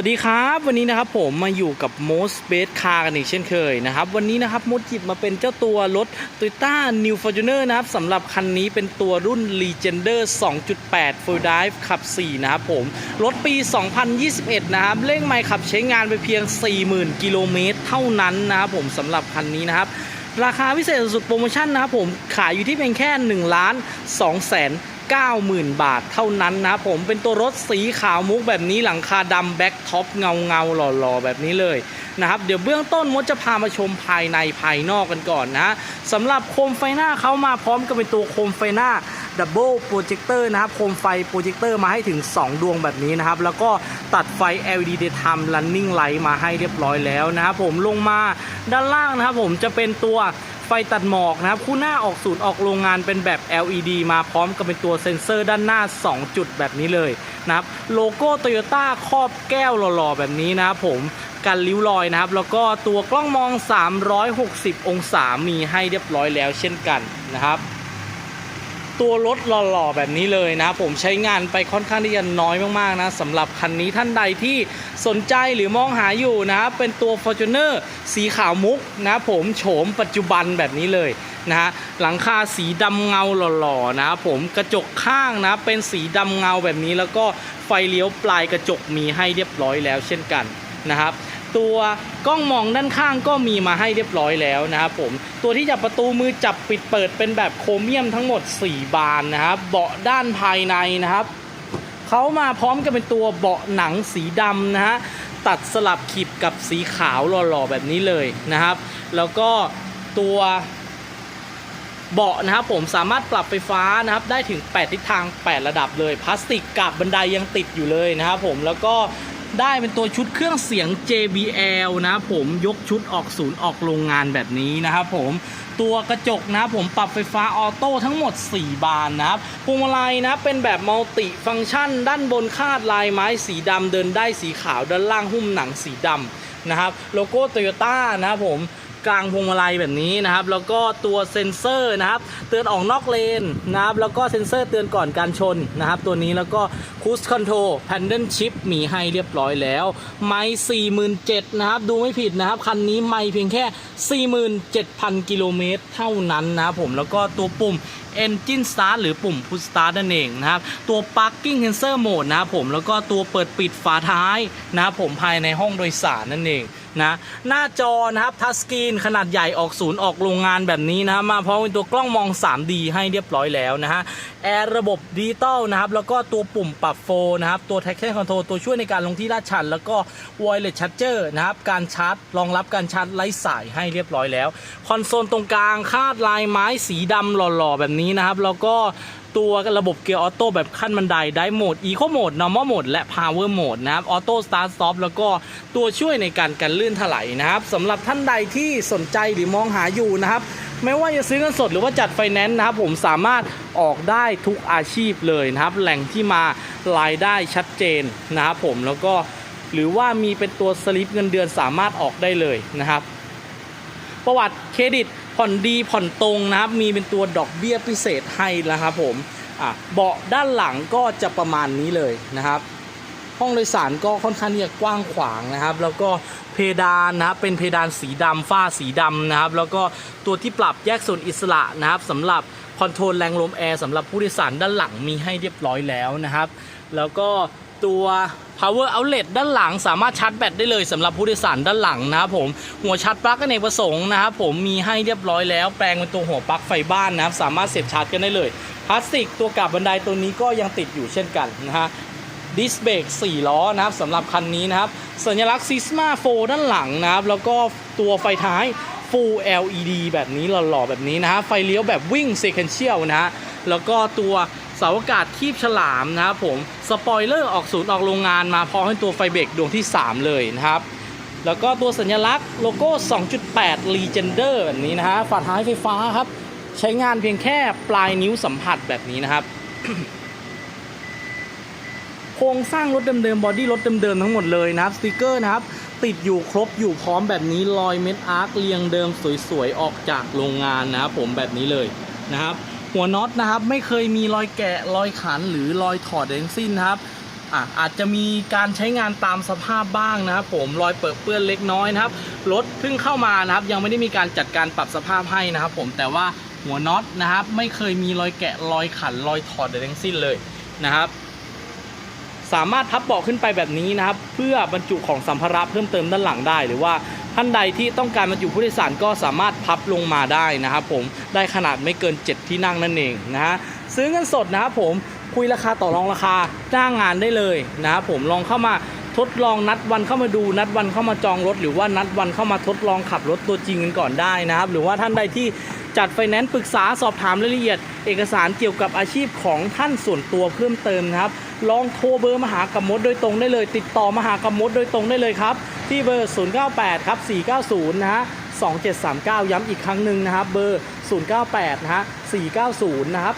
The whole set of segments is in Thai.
วัสดีครับวันนี้นะครับผมมาอยู่กับ Most Best Car กันอีกเช่นเคยนะครับวันนี้นะครับมดหยิบมาเป็นเจ้าตัวรถ Toyota New Fortuner นะครับสำหรับคันนี้เป็นตัวรุ่น Legender 2.8 Full Drive ขับ 4 นะครับผม รถปี 2021 นะครับเร่งไมล์ขับใช้งานไปเพียง 40,000 กิโลเมตรเท่านั้นนะครับผมสำหรับคันนี้นะครับราคาพิเศษสุดโปรโมชั่นนะครับผมขายอยู่ที่เพียงแค่1ล้าน2แสน 90,000 บาทเท่านั้นนะครับผมเป็นตัวรถสีขาวมุกแบบนี้หลังคาดำแบ็คท็อปเงาเงาหล่อๆ แบบนี้เลยนะครับ เดี๋ยวเบื้องต้นมดจะพามาชมภายในภายนอกกันก่อนนะสำหรับโคมไฟหน้าเขามาพร้อมกับเป็นตัวโคมไฟหน้าดับเบิลโปรเจคเตอร์นะครับโคมไฟโปรเจคเตอร์มาให้ถึง 2 ดวงแบบนี้นะครับ แล้วก็ตัดไฟ LED Daytime Running Light มาให้เรียบร้อยแล้วนะครับผมลงมาด้านล่างนะครับผมจะเป็นตัว ไฟตัดหมอกนะครับ คู่หน้าออกศูนย์ออกโรงงานเป็นแบบ LED มาพร้อมกับเป็นตัวเซ็นเซอร์ด้านหน้า 2 จุดแบบนี้เลยนะครับโลโก้โตโยต้าครอบแก้วหล่อๆ แบบนี้นะครับผมกันริ้วรอยนะครับ แล้วก็ตัวกล้องมอง 360 องศามีให้เรียบร้อยแล้วเช่นกันนะครับ ตัวรถหล่อๆแบบนี้เลยนะ ผมใช้งานไปค่อนข้างที่จะน้อยมากๆนะสำหรับคันนี้ท่านใดที่สนใจหรือมองหาอยู่นะเป็นตัว Fortuner สีขาวมุกนะผมโฉมปัจจุบันแบบนี้เลยนะฮะหลังคาสีดำเงาหล่อๆนะผมกระจกข้างนะเป็นสีดำเงาแบบนี้แล้วก็ไฟเลี้ยวปลายกระจกมีให้เรียบร้อยแล้วเช่นกันนะครับ ตัวกล้องมองด้านข้างก็มีมาให้เรียบร้อยแล้วนะครับผมตัวที่จับประตูมือจับปิดเปิดเป็นแบบโครเมียมทั้งหมด 4 บานนะครับเบาะด้านภายในนะครับเขามาพร้อมกับเป็นตัวเบาะหนังสีดำนะฮะตัดสลับขีดกับสีขาวหล่อๆแบบนี้เลยนะครับ แล้วก็ตัวเบาะนะครับผมสามารถปรับไฟฟ้านะครับได้ถึง 8 ทิศทาง 8 ระดับเลย พลาสติกกับบันไดยังติดอยู่เลยนะครับผมแล้วก็ ได้เป็นตัวชุดเครื่องเสียง JBL นะผมยกชุดออกศูนย์ออกโรงงานแบบนี้นะครับผมตัวกระจกนะผมปรับไฟฟ้าออโต้ทั้งหมด 4 บานนะครับพวงมาลัยนะเป็นแบบมัลติฟังก์ชัน ด้านบนคาดลายไม้สีดำเดินได้สีขาวด้านล่างหุ้มหนังสีดำนะครับโลโก้โตโยต้านะครับผม กลางพวงมาลัยแบบนี้นะครับ แล้วก็ตัวเซ็นเซอร์นะครับ เตือนออกนอกเลนนะครับ แล้วก็เซ็นเซอร์เตือนก่อนการชนนะครับ ตัวนี้แล้วก็คูสคอนโทรลแพนเดิลชิปมีให้เรียบร้อยแล้ว ไม่47,000นะครับ ดูไม่ผิดนะครับ คันนี้ไม่เพียงแค่ 47,000 กิโลเมตรเท่านั้นนะครับผม แล้วก็ตัวปุ่ม Engine Start หรือปุ่ม Push Start นั่นเองนะครับ ตัว Parking Sensor Mode นะครับผม แล้วก็ตัวเปิดปิดฝาท้ายนะครับผมภายในห้องโดยสารนั่นเอง นะหน้าจอนะครับทัชสกรีนขนาดใหญ่ออกศูนย์ออกโรงงานแบบนี้นะครับมาพร้อมกับตัวกล้องมอง 3D ให้เรียบร้อยแล้วนะฮะแอร์ระบบดิจิตอลนะครับแล้วก็ตัวปุ่มปรับโฟนะครับตัว Traction Control ตัวช่วยในการลงที่ลาดชัน แล้วก็ Wireless Charger นะครับการชาร์จรองรับการชาร์จไร้สายให้เรียบร้อยแล้ว คอนโซลตรงกลางคาดลายไม้สีดำหล่อๆแบบนี้นะครับแล้วก็ ตัวระบบเกียร์ออโต้แบบขั้นบันไดได้โหมด Eco Mode Normal Mode และ Power Mode นะครับออโต้สตาร์ท Stop แล้วก็ตัวช่วยในการกันลื่นถลายนะครับสำหรับท่านใดที่สนใจหรือมองหาอยู่นะครับไม่ว่าจะซื้อเงินสดหรือว่าจัดไฟแนนซ์นะครับผมสามารถออกได้ทุกอาชีพเลยนะครับ แหล่งที่มารายได้ชัดเจนนะครับผมแล้วก็หรือว่ามีเป็นตัวสลิปเงินเดือนสามารถออกได้เลยนะครับ ประวัติเครดิต ผ่อนดีผ่อนตรงนะครับ มีเป็นตัวดอกเบี้ยพิเศษให้นะครับผมอะเบาะด้านหลังก็จะประมาณนี้เลยนะครับ ห้องโดยสารก็ค่อนข้างที่จะกว้างขวางนะครับ แล้วก็เพดานนะครับเป็นเพดานสีดำฝ้าสีดำนะครับ แล้วก็ตัวที่ปรับแยกส่วนอิสระนะครับสำหรับคอนโทรลแรงลมแอร์สำหรับผู้โดยสารด้านหลังมีให้เรียบร้อยแล้วนะครับ แล้วก็ ตัว power outlet ด้านหลังสามารถชาร์จแบตได้เลยสำหรับผู้โดยสารด้านหลังนะครับผมหัวชาร์จปลั๊กอเนกประสงค์นะครับผมมีให้เรียบร้อยแล้วแปลงเป็นตัวหัวปลั๊กไฟบ้านนะครับสามารถเสียบชาร์จกันได้เลยพลาสติกตัวกับบันไดตัวนี้ก็ยังติดอยู่เช่นกันนะฮะดิสเบรก4 ล้อนะครับสำหรับคันนี้นะครับ สัญลักษณ์ซิสมาโฟด้านหลังนะครับ แล้วก็ตัวไฟท้าย Full LED แบบนี้หล่อๆแบบนี้นะฮะไฟเลี้ยวแบบวิ่ง Sequential นะฮะแล้วก็ตัว เสาอากาศคีบฉลามนะครับผมสปอยเลอร์ออกศูนย์ออกโรงงานมาพร้อมให้ตัวไฟเบรกดวงที่ 3 เลยนะครับ แล้วก็ตัวสัญลักษณ์โลโก้ 2.8 Legender แบบนี้นะฮะฝาท้ายไฟฟ้าครับ ใช้งานเพียงแค่ปลายนิ้วสัมผัสแบบนี้นะครับโครงสร้างรถเดิมๆบอดี้รถเดิมๆทั้งหมดเลยนะครับสติกเกอร์นะครับ ติดอยู่ครบอยู่พร้อมแบบนี้รอยเม็ดอาร์คเรียงเดิมสวยๆ ออกจากโรงงานนะครับผมแบบนี้เลยนะครับ หัวน็อตนะครับไม่เคยมีรอยแกะรอยขันหรือรอยถอดใดทั้งสิ้นครับอะอาจจะมีการใช้งานตามสภาพบ้างนะครับผมรอยเปิดเปื้อนเล็กน้อยนะครับรถเพิ่งเข้ามานะครับ ยังไม่ได้มีการจัดการปรับสภาพให้นะครับ ผมแต่ว่าหัวน็อตนะครับ ไม่เคยมีรอยแกะรอยขันรอยถอดใดทั้งสิ้นเลยนะครับสามารถพับเบาะขึ้นไปแบบนี้นะครับ เพื่อบรรจุของสัมภาระเพิ่มเติมด้านหลังได้หรือว่า ท่านใดที่ต้องการบรรจุผู้โดยสารก็สามารถพับลงมาได้นะครับผมได้ขนาดไม่เกิน 7 ที่นั่งนั่นเองนะฮะซื้อเงินสดนะครับผมคุยราคาต่อรองราคาจ้างงานได้เลยนะครับผมลองเข้ามาทดลองนัดวันเข้ามาดูนัดวันเข้ามาจองรถ หรือว่านัดวันเข้ามาทดลองขับรถตัวจริงกันก่อนได้นะครับ หรือว่าท่านใดที่จัดไฟแนนซ์ปรึกษาสอบถามรายละเอียด เอกสารเกี่ยวกับอาชีพของท่านส่วนตัวเพิ่มเติมนะครับ ลองโทรเบอร์มาหากับมดโดยตรงได้เลย ติดต่อมาหากับมดโดยตรงได้เลยครับ ที่เบอร์ 098 ครับ 490 นะฮะ 2739 ย้ำอีกครั้งหนึ่งนะครับ เบอร์ 098 นะฮะ 490 นะครับ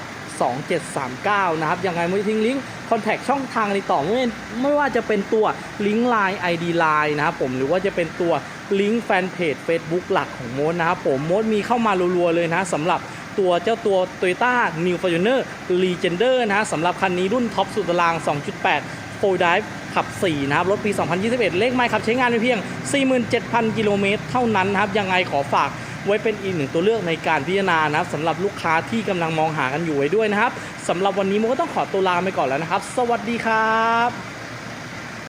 2739 นะครับ ยังไงไม่ทิ้งลิงก์คอนแทคช่องทางติดต่อไม่ไม่ว่าจะเป็นตัวลิงก์ Line ID Line นะครับผมหรือว่าจะเป็นตัวลิงก์แฟนเพจ Facebook หลักของโมดนะครับผมโมดมีเข้ามารัวๆเลยนะสำหรับตัวเจ้าตัว Toyota New Fortuner Legender นะฮะสำหรับคันนี้รุ่นท็อปสุดตาราง 2.8 Full Drive ขับ 4 นะครับ รถปี 2021 เลขไม่ขับ ใช้งานไปเพียง 47,000 กิโลเมตรเท่านั้นนะครับ ยังไงขอฝากไว้เป็นอีกหนึ่งตัวเลือกในการพิจารณานะครับสำหรับลูกค้าที่กำลังมองหากันอยู่ไว้ด้วยนะครับสำหรับวันนี้โมก็ต้องขอตัวลาไปก่อนแล้วนะครับ สวัสดีครับ